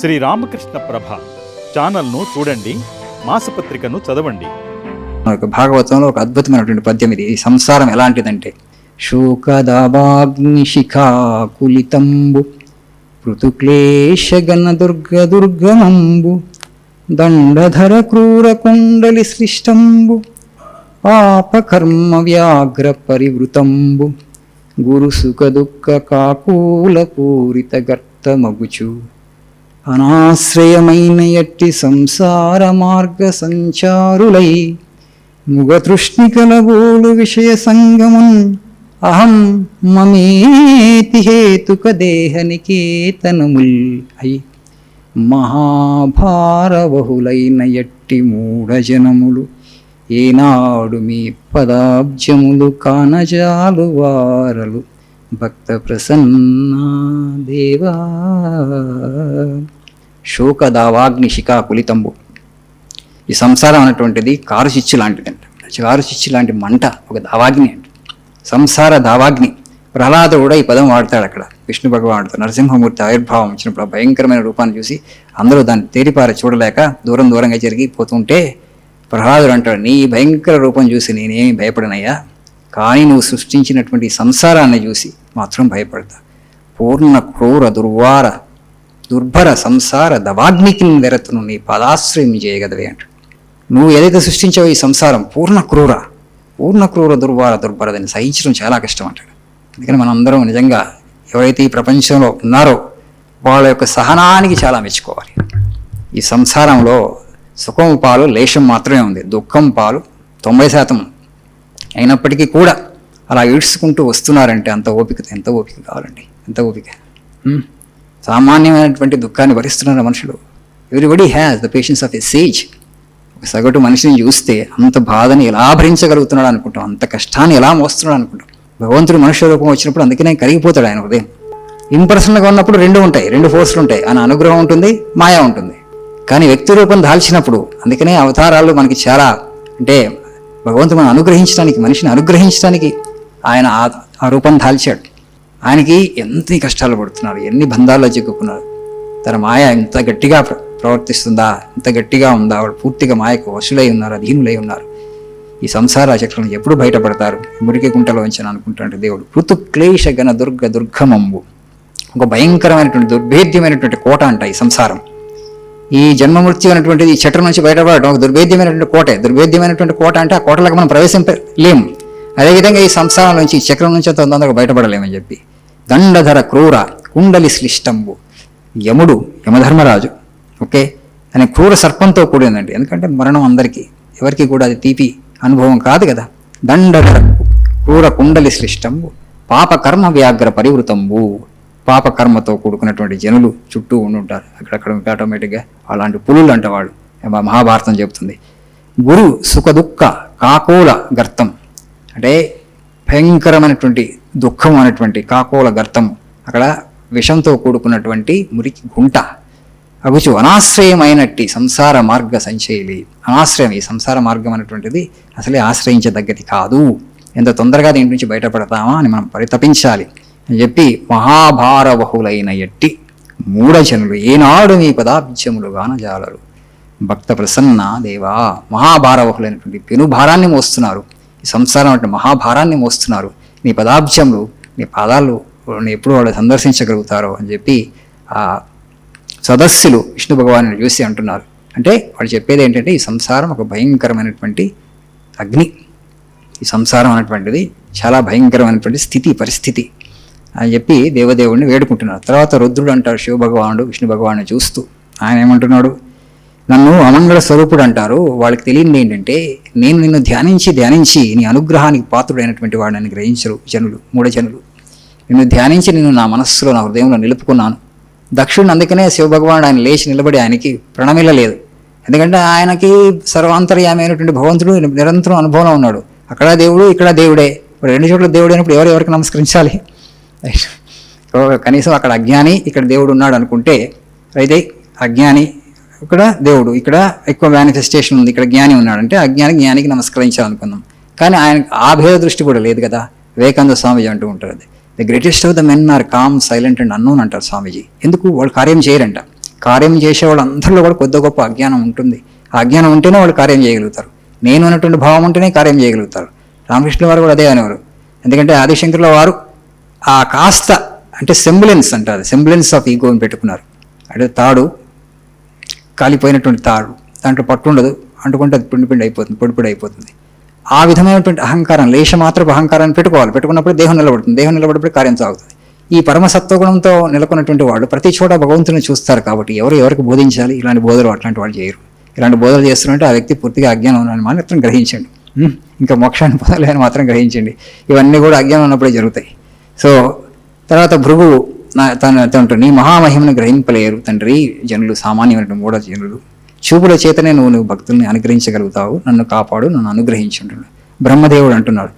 శ్రీ రామకృష్ణ ప్రభ ఛానల్ను చూడండి మాసపత్రికను చదవండి. భాగవతంలో ఒక అద్భుతమైనటువంటి పద్యం ఇది. సంసారం ఎలాంటిదంటే శోకదావాగ్నిశిఖాకులితంబు పృతుక్లేశగన దుర్గ దుర్గమంబు దండధర క్రూర కుండలి సృష్టంబు పాపకర్మ వ్యాఘ్ర పరివృతంబు గురు సుఖ దుఃఖ కాకూల పూరిత గర్తమగుచు. అనాశ్రయమైన ఎట్టి సంసార మార్గ సంచారులై ముగతృష్ణికలబోలు విషయ సంగమున్ అహం మమేతి హేతుక దేహ నికేతనముల్ అయి మహాభారబహులైన ఎట్టి మూఢజనములు ఏనాడు మీ పదాబ్జములు కానజాలు వారలు భక్త ప్రసన్న దేవా శోకదావాగ్ని శిఖాకులితంబు ఈ సంసారం అనేటువంటిది కారు చిచ్చు లాంటిదంట కారు చిచ్చు లాంటి మంట ఒక దావాగ్ని అంట. సంసార దావాగ్ని. ప్రహ్లాదుడు కూడా ఈ పదం వాడతాడు అక్కడ. విష్ణు భగవానుడు నరసింహమూర్తి ఆవిర్భావం వచ్చినప్పుడు ఆ భయంకరమైన రూపాన్ని చూసి అందరూ దాన్ని తేలిపార చూడలేక దూరం దూరంగా జరిగిపోతుంటే ప్రహ్లాదుడు అంటాడు నీ భయంకర రూపం చూసి నేనేమి భయపడనయ్యా? కానీ నువ్వు సృష్టించినటువంటి సంసారాన్ని చూసి మాత్రం భయపడతా. పూర్ణ క్రూర దుర్వార దుర్భర సంసార దవాగ్నికి వెరతును నీ పదాశ్రయం చేయగలవే అంటాడు. నువ్వు ఏదైతే సృష్టించావో ఈ సంసారం పూర్ణ క్రూర పూర్ణ క్రూర దుర్వార దుర్భరదని దాన్ని సహించడం చాలా కష్టం అంటాడు. అందుకని మనందరం నిజంగా ఎవరైతే ఈ ప్రపంచంలో ఉన్నారో వాళ్ళ యొక్క సహనానికి చాలా మెచ్చుకోవాలి. ఈ సంసారంలో సుఖం పాలు లేశం మాత్రమే ఉంది. దుఃఖం పాలు తొంభై శాతం అయినప్పటికీ కూడా అలా ఈడ్చుకుంటూ వస్తున్నారంటే అంత ఓపిక ఎంత ఓపిక కావాలండి? ఎంత ఓపిక? సామాన్యమైనటువంటి దుఃఖాన్ని భరిస్తున్నారు మనుషులు. Everybody has the patience of a sage ఒక సగటు మనిషిని చూస్తే అంత బాధని ఎలా భరించగలుగుతున్నాడు అనుకుంటాం అంత కష్టాన్ని ఎలా మోస్తున్నాడు అనుకుంటాం. భగవంతుడు మనుష్య రూపం వచ్చినప్పుడు అందుకనే కరిగిపోతాడు ఆయన ఉదయం ఇంపర్సనల్గా ఉన్నప్పుడు రెండు ఉంటాయి రెండు ఫోర్స్లు ఉంటాయి. ఆయన అనుగ్రహం ఉంటుంది మాయా ఉంటుంది. కానీ వ్యక్తి రూపం దాల్చినప్పుడు అందుకనే అవతారాలు మనకి చాలా అంటే భగవంతుడు మనం అనుగ్రహించడానికి మనిషిని అనుగ్రహించడానికి ఆయన ఆ- ఆ రూపం దాల్చాడు. ఆయనకి ఎంత కష్టాలు పడుతున్నారు ఎన్ని బంధాల్లో చిక్కుకున్నాడు తన మాయ ఎంత గట్టిగా ప్ర- ప్రవర్తిస్తుందా ఎంత గట్టిగా ఉందా వాడు పూర్తిగా మాయకు వశులై ఉన్నారు అధీనులై ఉన్నారు. ఈ సంసార చక్రం ఎప్పుడు బయటపడతారు? మురికి గుంటలో ఉంచని అనుకుంటాడు దేవుడు. పృథు క్లేశ గణ దుర్గ దుర్గమంబు. ఒక భయంకరమైనటువంటి దుర్భేద్యమైనటువంటి కోట అంట ఈ సంసారం. ఈ జన్మ మృత్యు అనేటువంటిది ఈ చట్టం నుంచి బయటపడడం ఒక దుర్భేద్యమైనటువంటి కోటే. దుర్భేద్యమైనటువంటి కోట అంటే ఆ కోటలకు మనం ప్రవేశింపలేము. అదేవిధంగా ఈ సంసారం నుంచి ఈ చక్రం నుంచి తొందరగా బయటపడలేమని చెప్పి. దండధర క్రూర కుండలి శ్లిష్టంబు. యముడు యమధర్మరాజు. ఓకే? అనే క్రూర సర్పంతో కూడిందండి ఎందుకంటే మరణం అందరికీ ఎవరికి కూడా అది తీపి అనుభవం కాదు కదా. దండధర క్రూర కుండలి శ్లిష్టంబు పాపకర్మ వ్యాఘ్ర పరివృతంబు. పాపకర్మతో కూడుకున్నటువంటి జనులు చుట్టూ ఉండుంటారు. అక్కడక్కడ ఆటోమేటిక్గా అలాంటి పులులు అంట వాళ్ళు. మహాభారతం చెబుతుంది. గురు సుఖదుఖ కాకోల గర్తం. అంటే భయంకరమైనటువంటి దుఃఖం అనేటువంటి కాకోల గర్తం అక్కడ విషంతో కూడుకున్నటువంటి మురికి గుంట. అగుచు అనాశ్రయమైనట్టి సంసార మార్గ సంచయలి అనాశ్రయం ఈ సంసార మార్గం అనేటువంటిది అసలే ఆశ్రయించదగ్గది కాదు. ఎంత తొందరగా దీని నుంచి బయటపడతామా అని మనం పరితపించాలి. అని చెప్పి మహాభారబహులైన ఎట్టి మూఢజనులు ఏనాడు మీ పదాబ్జములు గానజాలరు. భక్త ప్రసన్న దేవా మహాభారవహులైనటువంటి పెను భారాన్ని మోస్తున్నారు. సంసారం అంటే మహాభారాన్ని మోస్తున్నారు. నీ పదాబ్జంలో నీ పాదాలు ఎప్పుడు వాళ్ళు సందర్శించగలుగుతారో అని చెప్పి ఆ సదస్సులు విష్ణు భగవాను చూసి అంటున్నారు. అంటే వాళ్ళు చెప్పేది ఏంటంటే ఈ సంసారం ఒక భయంకరమైనటువంటి అగ్ని. ఈ సంసారం అనేటువంటిది చాలా భయంకరమైనటువంటి స్థితి పరిస్థితి అని చెప్పి దేవదేవుడిని వేడుకుంటున్నారు. తర్వాత రుద్రుడు అంటారు శివ భగవానుడు విష్ణు భగవాను చూస్తూ. ఆయన ఏమంటున్నాడు? నన్ను అమంగళ స్వరూపుడు అంటారు. వాళ్ళకి తెలియంది ఏంటంటే నేను నిన్ను ధ్యానించి ధ్యానించి నీ అనుగ్రహానికి పాత్రుడైనటువంటి వాడిని గ్రహించరు జనులు మూఢ జనులు నిన్ను ధ్యానించి నేను నా మనస్సులో నా హృదయంలో నిలుపుకున్నాను. దక్షుడిని అందుకనే శివభగవానుడు ఆయన లేచి నిలబడి ఆయనకి ప్రణమిల్లలేదు ఎందుకంటే ఆయనకి సర్వాంతర్యామైనటువంటి భగవంతుడు నిరంతరం అనుభవంలో ఉన్నాడు. అక్కడ దేవుడు ఇక్కడ దేవుడే. ఇప్పుడు రెండు చోట్ల దేవుడు అయినప్పుడు ఎవరు ఎవరికి నమస్కరించాలి? కనీసం అక్కడ అజ్ఞాని ఇక్కడ దేవుడు ఉన్నాడు అనుకుంటే అయితే అజ్ఞాని ఇక్కడ దేవుడు ఇక్కడ ఎక్కువ మేనిఫెస్టేషన్ ఉంది ఇక్కడ జ్ఞాని ఉన్నాడు. అంటే అజ్ఞాని జ్ఞానికి నమస్కరించాలనుకుందాం. కానీ ఆయన ఆ భేద దృష్టి కూడా లేదు కదా. వివేకానంద స్వామిజీ అంటూ ఉంటారు అది. The greatest of the men are calm silent and unknown అంటారు స్వామీజీ. ఎందుకు? వాళ్ళు కార్యం చేయరంట. కార్యం చేసే వాళ్ళు అందరిలో కూడా కొద్ది గొప్ప అజ్ఞానం ఉంటుంది. ఆ అజ్ఞానం ఉంటేనే వాళ్ళు కార్యం చేయగలుగుతారు. నేను అన్నటువంటి భావం ఉంటేనే కార్యం చేయగలుగుతారు. రామకృష్ణ వారు కూడా అదే అనేవారు. ఎందుకంటే ఆదిశంకర్ల వారు ఆ కాస్త అంటే సెంబులెన్స్ అంటారు సెంబులెన్స్ ఆఫ్ ఈగోని పెట్టుకున్నారు. అంటే తాడు కాలిపోయినటువంటి తాడు. దాంట్లో పట్టు ఉండదు అంటుకుంటే అది పిండి పిండి అయిపోతుంది పొడి పొడి అయిపోతుంది. ఆ విధమైనటువంటి అహంకారం లేశ మాత్రపు అహంకారాన్ని పెట్టుకోవాలి. పెట్టుకున్నప్పుడు దేహం నిలబడుతుంది. దేహం నిలబడినప్పుడు కార్యం సాగుతుంది. ఈ పరమసత్వగుణంతో నెలకొన్నటువంటి వాళ్ళు ప్రతి చోట భగవంతుని చూస్తారు కాబట్టి ఎవరు ఎవరికి బోధించాలి? ఇలాంటి బోధలు అట్లాంటి వాళ్ళు చేయరు. ఇలాంటి బోధలు చేస్తున్నట్టు ఆ వ్యక్తి పూర్తిగా అజ్ఞానం ఉన్నాను మాత్రం గ్రహించండి. ఇంకా మోక్షాన్ని పొందలేని మాత్రం గ్రహించండి. ఇవన్నీ కూడా అజ్ఞానం ఉన్నప్పుడే జరుగుతాయి. సో తర్వాత భృగు నా తన తండ్రిని నీ మహామహిమను గ్రహింపలేరు తండ్రి. జనులు సామాన్యమైన మూఢ జనులు. చూపుల చేతనే నువ్వు నువ్వు భక్తుల్ని అనుగ్రహించగలుగుతావు. నన్ను కాపాడు నన్ను అనుగ్రహించుంటున్నాడు బ్రహ్మదేవుడు అంటున్నాడు.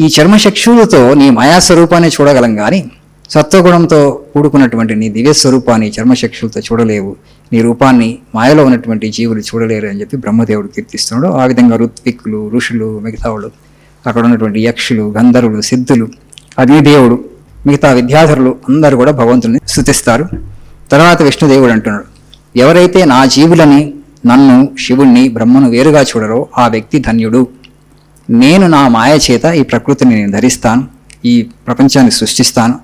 ఈ చర్మచక్షులతో నీ మాయా స్వరూపాన్ని చూడగలం కానీ సత్వగుణంతో కూడుకున్నటువంటి నీ దివ్య స్వరూపాన్ని చర్మశక్షులతో చూడలేవు. నీ రూపాన్ని మాయలో ఉన్నటువంటి జీవులు చూడలేరు అని చెప్పి బ్రహ్మదేవుడు కీర్తిస్తున్నాడు. ఆ విధంగా ఋత్విక్కులు ఋషులు మిగతా వాళ్ళు అక్కడ ఉన్నటువంటి యక్షులు గంధర్వులు సిద్ధులు అగ్నిదేవుడు మిగతా విద్యాధరులు అందరూ కూడా భగవంతుని స్థుతిస్తారు తర్వాత విష్ణుదేవుడు అంటున్నాడు ఎవరైతే నా జీవులని నన్ను శివుణ్ణి బ్రహ్మను వేరుగా చూడరో ఆ వ్యక్తి ధన్యుడు. నేను నా మాయ చేత ఈ ప్రకృతిని నేను ధరిస్తాను ఈ ప్రపంచాన్ని సృష్టిస్తాను.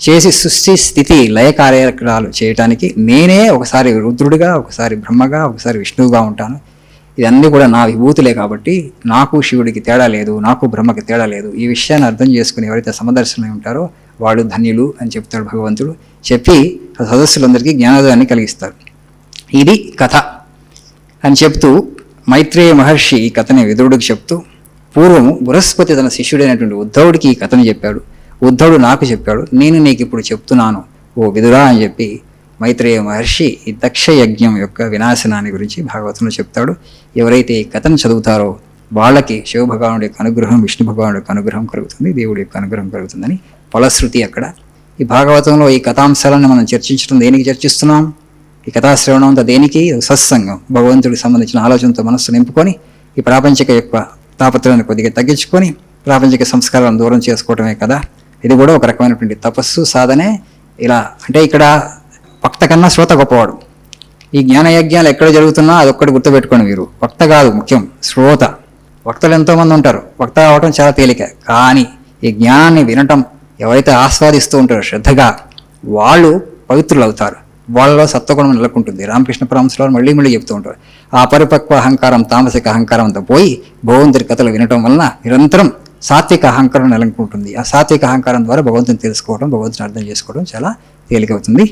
చేసి సృష్టి స్థితి లయ కార్యక్రమాలు చేయటానికి నేనే ఒకసారి రుద్రుడిగా ఒకసారి బ్రహ్మగా ఒకసారి విష్ణువుగా ఉంటాను. ఇదన్నీ కూడా నా విభూతులే కాబట్టి నాకు శివుడికి తేడా లేదు నాకు బ్రహ్మకి తేడా లేదు. ఈ విషయాన్ని అర్థం చేసుకుని ఎవరైతే సమదర్శనమై ఉంటారో వాళ్ళు ధన్యులు అని చెప్తాడు భగవంతుడు. చెప్పి సదస్సులందరికీ జ్ఞానోదయాన్ని కలిగిస్తాడు ఇది కథ అని చెప్తూ మైత్రేయ మహర్షి ఈ కథని విదురుడికి చెప్తూ పూర్వం బృహస్పతి తన శిష్యుడైనటువంటి ఉద్ధవుడికి ఈ కథను చెప్పాడు. ఉద్ధవుడు నాకు చెప్పాడు నేను నీకు ఇప్పుడు చెప్తున్నాను ఓ విదురా అని చెప్పి మైత్రేయ మహర్షి ఈ దక్ష యజ్ఞం యొక్క వినాశనాన్ని గురించి భాగవతంలో చెప్తాడు. ఎవరైతే ఈ కథను చదువుతారో వాళ్ళకి శివభగవానుడి యొక్క అనుగ్రహం విష్ణు భగవానుడి యొక్క అనుగ్రహం కలుగుతుంది దేవుడి యొక్క అనుగ్రహం కలుగుతుందని ఫలశ్రుతి అక్కడ. ఈ భాగవతంలో ఈ కథాంశాలను మనం చర్చించడం దేనికి చర్చిస్తున్నాం? ఈ కథాశ్రవణం అంతా దేనికి? సత్సంగం. భగవంతుడికి సంబంధించిన ఆలోచనతో మనస్సు నింపుకొని ఈ ప్రాపంచిక యొక్క తాపత్రయాన్ని కొద్దిగా తగ్గించుకొని ప్రాపంచిక సంస్కారాలను దూరం చేసుకోవటమే కదా. ఇది కూడా ఒక రకమైనటువంటి తపస్సు సాధనే. ఇలా అంటే ఇక్కడ భక్త కన్నా శ్రోత గొప్పవాడు. ఈ జ్ఞానయజ్ఞాలు ఎక్కడ జరుగుతున్నా అదొక్కటి గుర్తుపెట్టుకోండి మీరు. వక్త కాదు ముఖ్యం శ్రోత. వక్తలు ఎంతోమంది ఉంటారు. వక్త కావటం చాలా తేలిక. కానీ ఈ జ్ఞానాన్ని వినటం ఎవరైతే ఆస్వాదిస్తూ ఉంటారో శ్రద్ధగా వాళ్ళు పవిత్రులు అవుతారు వాళ్ళలో సత్వగుణం నెలకొంటుంది. రామకృష్ణ పరమశులు మళ్ళీ మళ్ళీ చెప్తూ ఉంటారు. ఆ పరిపక్వ అహంకారం తామసిక అహంకారంతో పోయి భగవంతుడి కథలు వినటం వలన నిరంతరం సాత్విక అహంకారం నెలకొంటుంది. ఆ సాత్విక అహంకారం ద్వారా భగవంతుని తెలుసుకోవడం భగవంతుని అర్థం చేసుకోవడం చాలా తేలికవుతుంది.